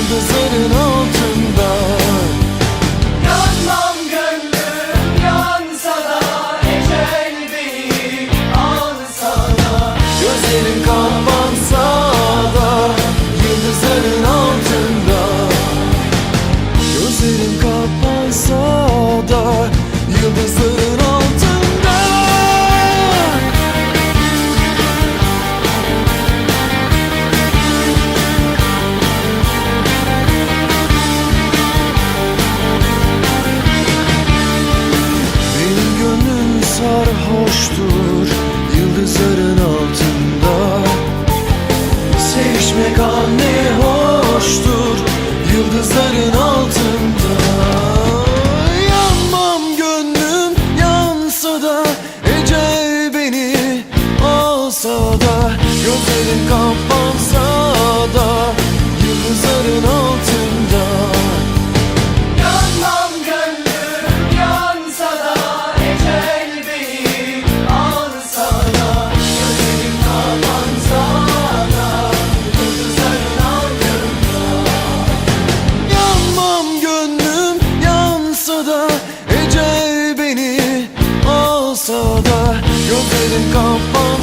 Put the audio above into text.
Yıldızların sarhoştur Yıldızların altında. Sevişmek anne hoştur Yıldızların altında. Yanmam gönlüm yansa da Ecel beni alsa da Gözlerin kapansa da Yıldızların altında. รู้คื高ดั